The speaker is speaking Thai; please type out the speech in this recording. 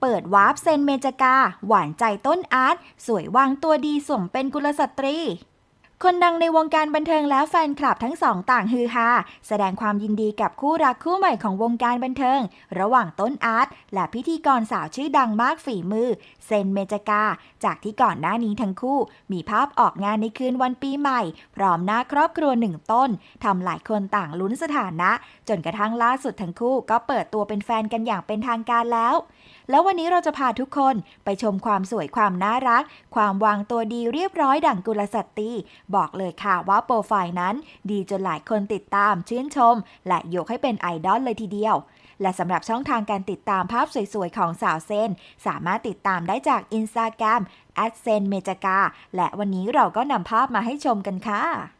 เปิดวาร์ปเซนเมจกา หวานใจต้นอาร์ต สวยวางตัวดีสมเป็นกุลสตรี คนดังในวงการบันเทิงและแฟนคลับทั้งสองต่างฮือฮาแสดงความยินดีกับคู่รักคู่ใหม่ของวงการบันเทิง ระหว่างต้นอาร์ตและพิธีกรสาวชื่อดังมากฝีมือ เซนเมจกา จากที่ก่อนหน้านี้ทั้งคู่ มีภาพออกงานในคืนวันปีใหม่ พร้อมหน้าครอบครัวหนึ่งต้นทำหลายคนต่างลุ้นสถานะ จนกระทั่งล่าสุดทั้งคู่ก็เปิดตัวเป็นแฟนกันอย่างเป็นทางการแล้วแล้ววันนี้เราจะพาทุกคนไปชมความสวยความน่ารัก ความวางตัวดีเรียบร้อยดั่งกุลสตรีบอกเลยค่ะว่าโปรไฟล์นั้น ดีจนหลายคนติดตามชื่นชม และยกให้เป็นไอดอลเลยทีเดียว และสำหรับช่องทางการติดตามภาพสวยๆ ของสาวเซนสามารถติดตามได้จากอินสตาแกรม @zen m e j a k a และวันนี้เราก็นำภาพมาให้ชมกันค่ะ